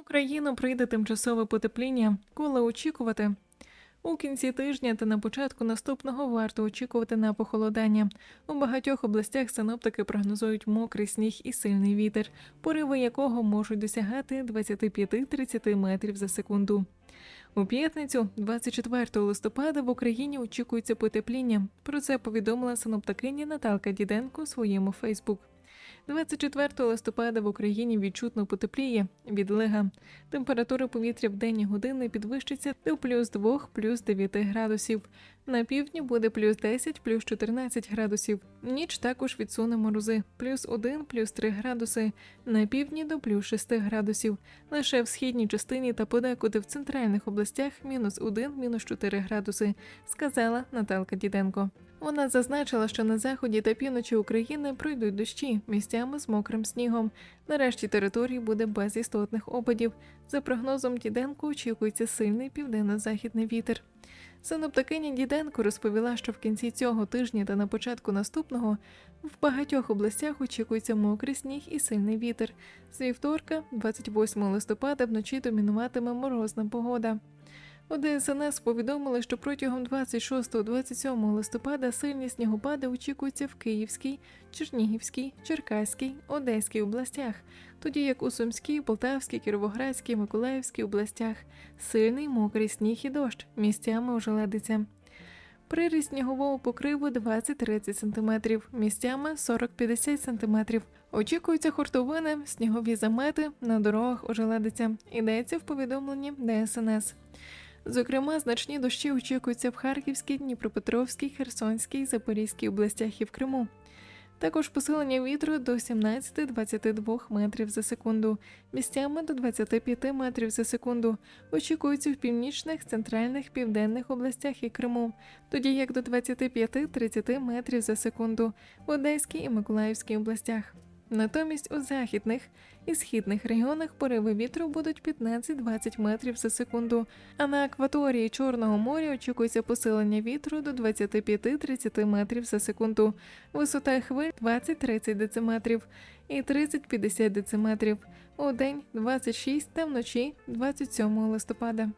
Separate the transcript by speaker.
Speaker 1: Україну прийде тимчасове потепління, коли очікувати. У кінці тижня та на початку наступного варто очікувати на похолодання. У багатьох областях синоптики прогнозують мокрий сніг і сильний вітер, пориви якого можуть досягати 25-30 метрів за секунду. У п'ятницю, 24 листопада, в Україні очікується потепління. Про це повідомила синоптикиня Наталка Діденко у своєму Фейсбук. 24 листопада в Україні відчутно потепліє від лига. Температура повітря в денні години підвищиться до плюс 2, плюс 9 градусів. На півдні буде плюс 10, плюс 14 градусів. Ніч також відсуне морози плюс 1, плюс 3 градуси. На півдні до плюс 6 градусів. Лише в східній частині та подекуди в центральних областях мінус 1, мінус 4 градуси, сказала Наталка Діденко. Вона зазначила, що на заході та півночі України пройдуть дощі місцями з мокрим снігом. Нарешті території буде без істотних опадів. За прогнозом Діденко очікується сильний південно-західний вітер. Синоптикиня Діденко розповіла, що в кінці цього тижня та на початку наступного в багатьох областях очікується мокрий сніг і сильний вітер. З вівторка, 28 листопада, вночі домінуватиме морозна погода. У ДСНС повідомили, що протягом 26-27 листопада сильні снігопади очікуються в Київській, Чернігівській, Черкаській, Одеській областях, тоді як у Сумській, Полтавській, Кіровоградській, Миколаївській областях сильний мокрий сніг і дощ, місцями ожеледиться. Приріст снігового покриву 20-30 см, місцями 40-50 см. Очікуються хуртовини, снігові замети, на дорогах ожеледиться. Йдеться в повідомленні ДСНС. Зокрема, значні дощі очікуються в Харківській, Дніпропетровській, Херсонській, Запорізькій областях і в Криму. Також посилення вітру до 17-22 метрів за секунду, місцями до 25 метрів за секунду. Очікується в північних, центральних, південних областях і Криму, тоді як до 25-30 метрів за секунду в Одеській і Миколаївській областях. Натомість у західних і східних регіонах пориви вітру будуть 15-20 метрів за секунду, а на акваторії Чорного моря очікується посилення вітру до 25-30 метрів за секунду, висота хвиль 20-30 дециметрів і 30-50 дециметрів, у день 26 та вночі 27 листопада.